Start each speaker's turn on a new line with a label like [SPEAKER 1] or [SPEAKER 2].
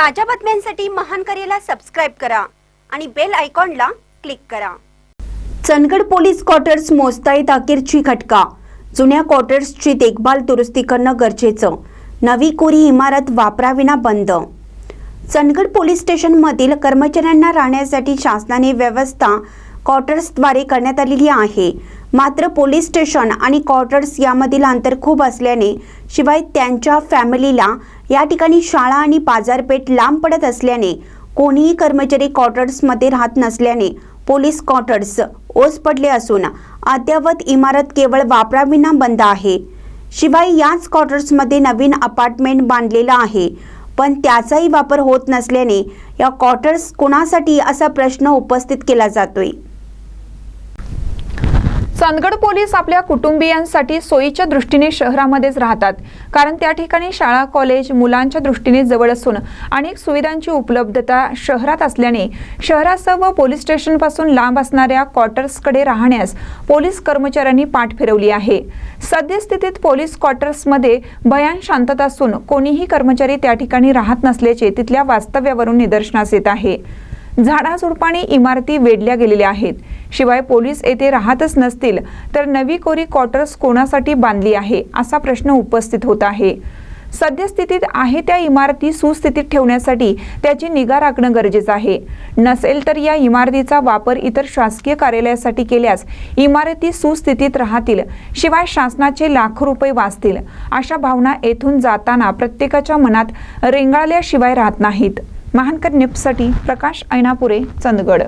[SPEAKER 1] ताज्या बातम्यांसाठी महान करेला सबस्क्राईब करा आणि बेल आयकॉनला क्लिक करा. चंदगड पोलीस क्वार्टर्स मोजतायत अखेरची खटका. जुन्या क्वार्टर्सची देखभाल दुरुस्ती करणं गरजेचं. नवी कोरी इमारत वापराविना बंद. चंदगड पोलीस स्टेशनमधील कर्मचाऱ्यांना राहण्यासाठी शासनाने व्यवस्था क्वार्टर्सद्वारे करण्यात आलेली आहे. मात्र पोलीस स्टेशन आणि क्वार्टर्स यामधील अंतर खूप असल्याने शिवाय त्यांच्या फॅमिलीला या ठिकाणी शाळा आणि बाजारपेठ लांब पडत असल्याने कोणीही कर्मचारी क्वार्टर्समध्ये राहत नसल्याने पोलीस क्वार्टर्स ओस पडले असून अद्ययावत इमारत केवळ वापराविना बंद आहे. शिवाय याच क्वार्टर्समध्ये नवीन अपार्टमेंट बांधलेलं आहे पण त्याचाही वापर होत नसल्याने या क्वार्टर्स कोणासाठी असा प्रश्न उपस्थित केला जातोय?
[SPEAKER 2] चांदगड पोलीस आपल्या कुटुंबियांसाठी सोयीच्या दृष्टीने शहरामध्येच राहतात. कारण त्या ठिकाणी शाळा कॉलेज मुलांच्या दृष्टीने जवळ असून अनेक सुविधांची उपलब्धता शहरात असल्याने शहरासह व पोलीस स्टेशनपासून लांब असणाऱ्या क्वार्टर्सकडे राहण्यास पोलीस कर्मचाऱ्यांनी पाठ फिरवली आहे. सद्यस्थितीत पोलीस क्वार्टर्समध्ये भयान शांतता असून कोणीही कर्मचारी त्या ठिकाणी राहत नसल्याचे तिथल्या वास्तव्यावरून निदर्शनास येत आहे. झाडाझुडपाने इमारती वेढल्या गेलेल्या आहेत. शिवाय पोलीस येथे राहतच नसतील तर नवी कोरी क्वार्टर्स कोणासाठी बांधली आहे असा प्रश्न उपस्थित होत आहे. सद्यस्थितीत आहे त्या इमारती सुस्थितीत ठेवण्यासाठी त्याची निगा राखणं गरजेचं आहे. नसेल तर या इमारतीचा वापर इतर शासकीय कार्यालयासाठी केल्यास इमारती सुस्थितीत राहतील शिवाय शासनाचे लाखो रुपये वाचतील अशा भावना येथून जाताना प्रत्येकाच्या मनात रेंगाळल्याशिवाय राहत नाहीत. महानकर निप्ससाठी प्रकाश ऐनापुरे चंदगड.